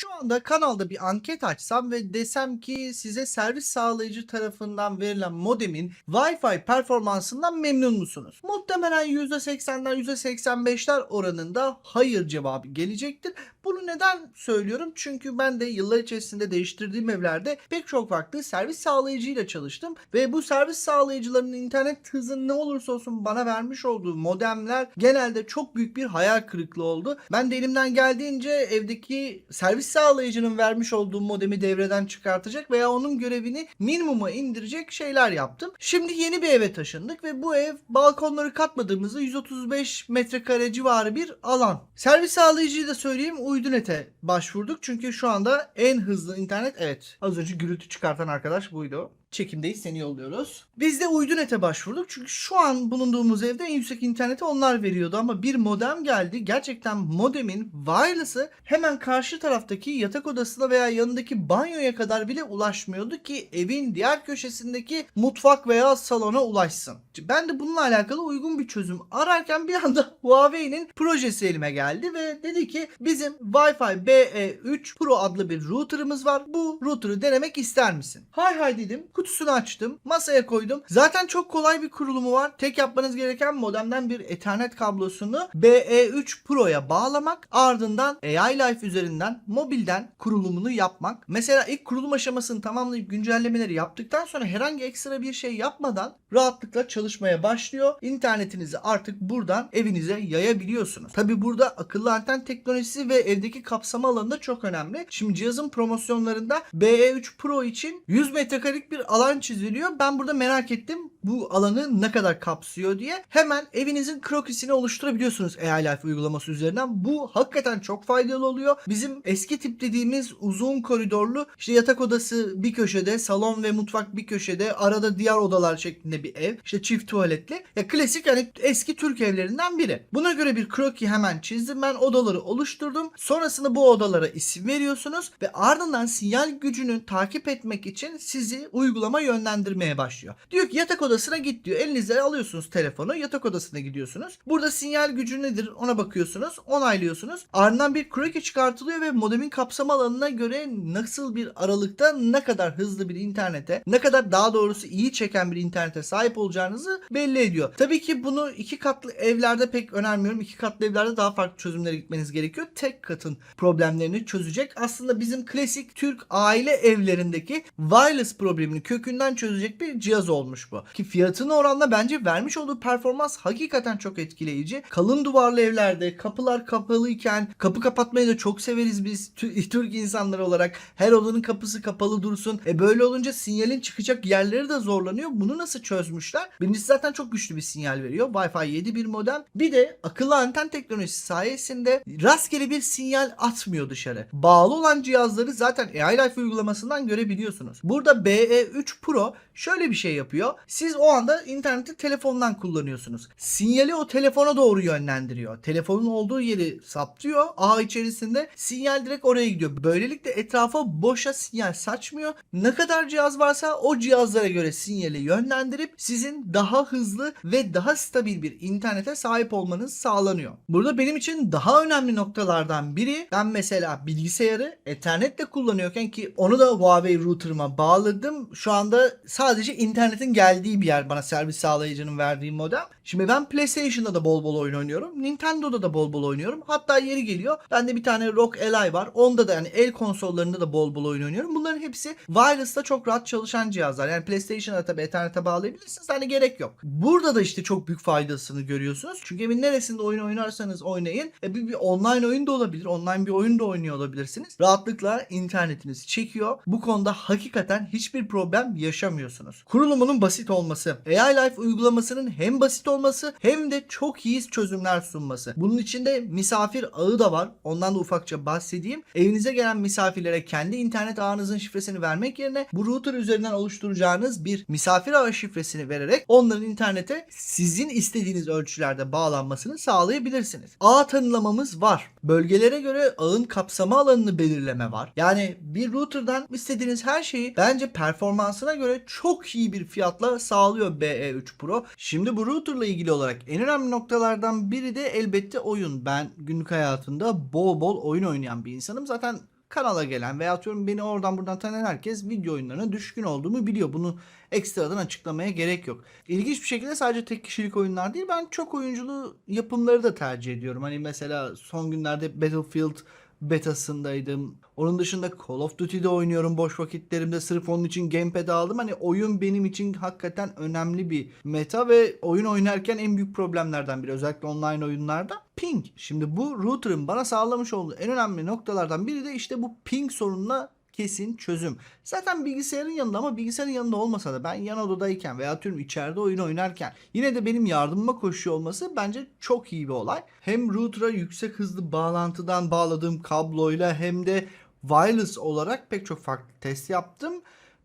Şu anda kanalda bir anket açsam ve desem ki size servis sağlayıcı tarafından verilen modemin Wi-Fi performansından memnun musunuz? Muhtemelen %80'ler %85'ler oranında hayır cevabı gelecektir. Bunu neden söylüyorum? Çünkü ben de yıllar içerisinde değiştirdiğim evlerde pek çok farklı servis sağlayıcıyla çalıştım ve bu servis sağlayıcılarının internet hızı ne olursa olsun bana vermiş olduğu modemler genelde çok büyük bir hayal kırıklığı oldu. Ben de elimden geldiğince evdeki servis sağlayıcının vermiş olduğu modemi devreden çıkartacak veya onun görevini minimuma indirecek şeyler yaptım. Şimdi yeni bir eve taşındık ve bu ev balkonları katmadığımızda 135 metrekare civarı bir alan. Servis sağlayıcıyı da söyleyeyim Uydunet'e başvurduk çünkü şu anda en hızlı internet evet az önce gürültü çıkartan arkadaş buydu. Çekimdeyiz seni yolluyoruz. Biz de Uydunet'e başvurduk çünkü şu an bulunduğumuz evde en yüksek interneti onlar veriyordu ama bir modem geldi. Gerçekten modemin wireless'ı hemen karşı taraftaki yatak odasına veya yanındaki banyoya kadar bile ulaşmıyordu ki evin diğer köşesindeki mutfak veya salona ulaşsın. Ben de bununla alakalı uygun bir çözüm ararken bir anda Huawei'nin projesi elime geldi ve dedi ki bizim Wi-Fi BE3 Pro adlı bir router'ımız var. Bu router'ı denemek ister misin? Hay hay dedim. Kutusunu açtım. Masaya koydum. Zaten çok kolay bir kurulumu var. Tek yapmanız gereken modemden bir Ethernet kablosunu BE3 Pro'ya bağlamak. Ardından AI Life üzerinden mobilden kurulumunu yapmak. Mesela ilk kurulum aşamasını tamamlayıp güncellemeleri yaptıktan sonra herhangi ekstra bir şey yapmadan rahatlıkla çalışmaya başlıyor. İnternetinizi artık buradan evinize yayabiliyorsunuz. Tabi burada akıllı anten teknolojisi ve evdeki kapsama alanı da çok önemli. Şimdi cihazın promosyonlarında BE3 Pro için 100 metrekarelik bir alan çiziliyor. Ben burada merak ettim bu alanı ne kadar kapsıyor diye. Hemen evinizin krokisini oluşturabiliyorsunuz AI Life uygulaması üzerinden. Bu hakikaten çok faydalı oluyor. Bizim eski tip dediğimiz uzun koridorlu işte yatak odası bir köşede, salon ve mutfak bir köşede, arada diğer odalar şeklinde bir ev. İşte çift tuvaletli. Ya klasik hani eski Türk evlerinden biri. Buna göre bir kroki hemen çizdim ben. Odaları oluşturdum. Sonrasında bu odalara isim veriyorsunuz ve ardından sinyal gücünü takip etmek için sizi uygulama yönlendirmeye başlıyor. Diyor ki yatak odasına git diyor. Elinize alıyorsunuz telefonu. Yatak odasına gidiyorsunuz. Burada sinyal gücü nedir ona bakıyorsunuz. Onaylıyorsunuz. Ardından bir kroki çıkartılıyor ve modemin kapsama alanına göre nasıl bir aralıkta ne kadar hızlı bir internete ne kadar daha doğrusu iyi çeken bir internete sahip olacağınızı belli ediyor. Tabii ki bunu iki katlı evlerde pek önermiyorum. İki katlı evlerde daha farklı çözümlere gitmeniz gerekiyor. Tek katın problemlerini çözecek. Aslında bizim klasik Türk aile evlerindeki wireless problemini kökünden çözecek bir cihaz olmuş bu. Ki fiyatına oranla bence vermiş olduğu performans hakikaten çok etkileyici. Kalın duvarlı evlerde kapılar kapalıyken kapı kapatmayı da çok severiz biz Tü- Türk insanları olarak. Her odanın kapısı kapalı dursun. E böyle olunca sinyalin çıkacak yerleri de zorlanıyor. Bunu nasıl çözmüşler? Birincisi zaten çok güçlü bir sinyal veriyor. Wi-Fi 7 bir modem. Bir de akıllı anten teknolojisi sayesinde rastgele bir sinyal atmıyor dışarı. Bağlı olan cihazları zaten AI Life uygulamasından görebiliyorsunuz. Burada BE3 Pro şöyle bir şey yapıyor. Siz o anda interneti telefondan kullanıyorsunuz. Sinyali o telefona doğru yönlendiriyor. Telefonun olduğu yeri saptıyor. Ağ içerisinde sinyal direkt oraya gidiyor. Böylelikle etrafa boşa sinyal saçmıyor. Ne kadar cihaz varsa o cihazlara göre sinyali yönlendirip sizin daha hızlı ve daha stabil bir internete sahip olmanız sağlanıyor. Burada benim için daha önemli noktalardan biri ben mesela bilgisayarı ethernetle kullanıyorken ki onu da Huawei router'ıma bağladım. Şu anda sadece internetin geldiği bir yer bana servis sağlayıcının verdiği modem. Şimdi ben PlayStation'da da bol bol oyun oynuyorum. Nintendo'da da bol bol oynuyorum. Hatta yeri geliyor. Bende bir tane ROG Ally var. Onda da yani el konsollarında da bol bol oyun oynuyorum. Bunların hepsi wireless'ta çok rahat çalışan cihazlar. Yani PlayStation'a tabii Ethernet'e bağlayabilirsiniz. Hani gerek yok. Burada da işte çok büyük faydasını görüyorsunuz. Çünkü evin neresinde oyun oynarsanız oynayın. E bir, bir online oyun da olabilir. Online bir oyun da oynuyor olabilirsiniz. Rahatlıkla internetinizi çekiyor. Bu konuda hakikaten hiçbir problem yaşamıyorsunuz. Kurulumunun basit olması. AI Life uygulamasının hem basit olması hem de çok iyi çözümler sunması. Bunun içinde misafir ağı da var. Ondan da ufakça bahsedeyim. Evinize gelen misafirlere kendi internet ağınızın şifresini vermek yerine bu router üzerinden oluşturacağınız bir misafir ağı şifresini vererek onların internete sizin istediğiniz ölçülerde bağlanmasını sağlayabilirsiniz. Ağ tanımlamamız var. Bölgelere göre ağın kapsama alanını belirleme var. Yani bir router'dan istediğiniz her şeyi bence performansına göre çok iyi bir fiyatla sağlıyor BE3 Pro. Şimdi bu router'la ilgili olarak en önemli noktalardan biri de elbette oyun. Ben günlük hayatımda bol bol oyun oynayan bir insanım. Zaten kanala gelen veya atıyorum beni oradan buradan tanıyan herkes video oyunlarına düşkün olduğumu biliyor. Bunu ekstradan açıklamaya gerek yok. İlginç bir şekilde sadece tek kişilik oyunlar değil ben çok oyunculu yapımları da tercih ediyorum. Hani mesela son günlerde Battlefield betasındaydım. Onun dışında Call of Duty'de oynuyorum boş vakitlerimde. Sırf onun için gamepad aldım. Hani oyun benim için hakikaten önemli bir meta ve oyun oynarken en büyük problemlerden biri. Özellikle online oyunlarda ping. Şimdi bu router'ın bana sağlamış olduğu en önemli noktalardan biri de işte bu ping sorununa kesin çözüm. Zaten bilgisayarın yanında ama bilgisayarın yanında olmasa da ben yan odadayken veya atıyorum içeride oyun oynarken yine de benim yardımıma koşuyor olması bence çok iyi bir olay. Hem router'a yüksek hızlı bağlantıdan bağladığım kabloyla hem de wireless olarak pek çok farklı test yaptım.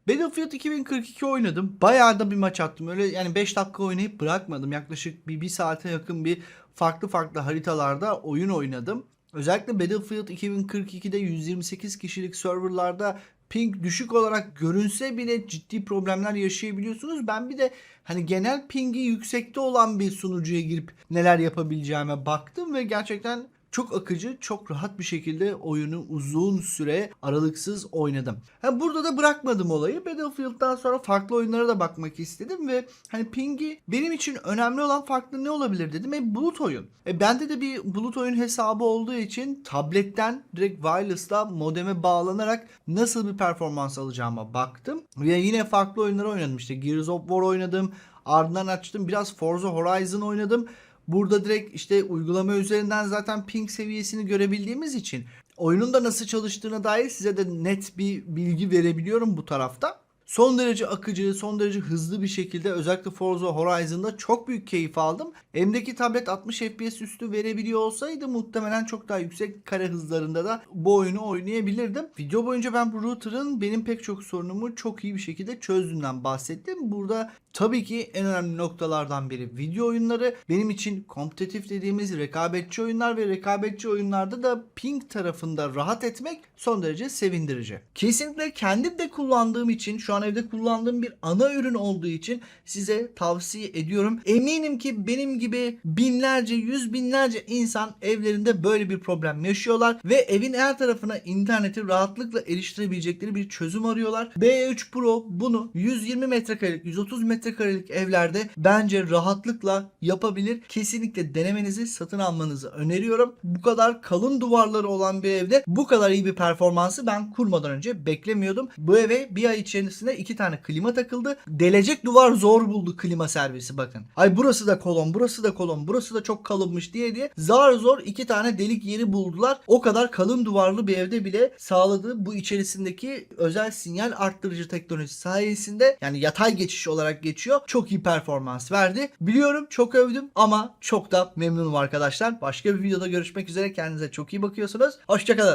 Battlefield 2042 oynadım. Bayağı da bir maç attım. Öyle yani 5 dakika oynayıp bırakmadım. Yaklaşık bir, bir saate yakın bir farklı farklı haritalarda oyun oynadım. Özellikle Battlefield 2042'de 128 kişilik serverlarda ping düşük olarak görünse bile ciddi problemler yaşayabiliyorsunuz. Ben bir de hani genel pingi yüksekte olan bir sunucuya girip neler yapabileceğime baktım ve gerçekten çok akıcı, çok rahat bir şekilde oyunu uzun süre aralıksız oynadım. Ha, burada da bırakmadım olayı. Battlefield'dan sonra farklı oyunlara da bakmak istedim ve hani pingi benim için önemli olan farklı ne olabilir dedim. E bulut oyun. E bende de bir bulut oyun hesabı olduğu için tabletten direkt wireless'la modeme bağlanarak nasıl bir performans alacağıma baktım. Ve yine farklı oyunları oynadım. İşte Gears of War oynadım. Ardından açtım. Biraz Forza Horizon oynadım. Burada direkt işte uygulama üzerinden zaten ping seviyesini görebildiğimiz için oyunun da nasıl çalıştığına dair size de net bir bilgi verebiliyorum bu tarafta. Son derece akıcı, son derece hızlı bir şekilde özellikle Forza Horizon'da çok büyük keyif aldım. Elimdeki tablet 60 FPS üstü verebiliyor olsaydı muhtemelen çok daha yüksek kare hızlarında da bu oyunu oynayabilirdim. Video boyunca ben bu router'ın benim pek çok sorunumu çok iyi bir şekilde çözdüğünden bahsettim. Burada tabii ki en önemli noktalardan biri video oyunları. Benim için kompetitif dediğimiz rekabetçi oyunlar ve rekabetçi oyunlarda da ping tarafında rahat etmek son derece sevindirici. Kesinlikle kendim de kullandığım için şu an evde kullandığım bir ana ürün olduğu için size tavsiye ediyorum. Eminim ki benim gibi binlerce, yüz binlerce insan evlerinde böyle bir problem yaşıyorlar ve evin her tarafına interneti rahatlıkla eriştirebilecekleri bir çözüm arıyorlar. B3 Pro bunu 120 metrekarelik, 130 metrekarelik evlerde bence rahatlıkla yapabilir. Kesinlikle denemenizi, satın almanızı öneriyorum. Bu kadar kalın duvarları olan bir evde bu kadar iyi bir performansı ben kurmadan önce beklemiyordum. Bu eve bir ay içerisinde iki tane klima takıldı. Delecek duvar zor buldu klima servisi bakın. Ay burası da kolon, burası da kolon, burası da çok kalınmış diye diye zar zor iki tane delik yeri buldular. O kadar kalın duvarlı bir evde bile sağladığı bu içerisindeki özel sinyal arttırıcı teknolojisi sayesinde yani yatay geçiş olarak geçiyor. Çok iyi performans verdi. Biliyorum çok övdüm ama çok da memnunum arkadaşlar. Başka bir videoda görüşmek üzere. Kendinize çok iyi bakıyorsunuz. Hoşçakalın.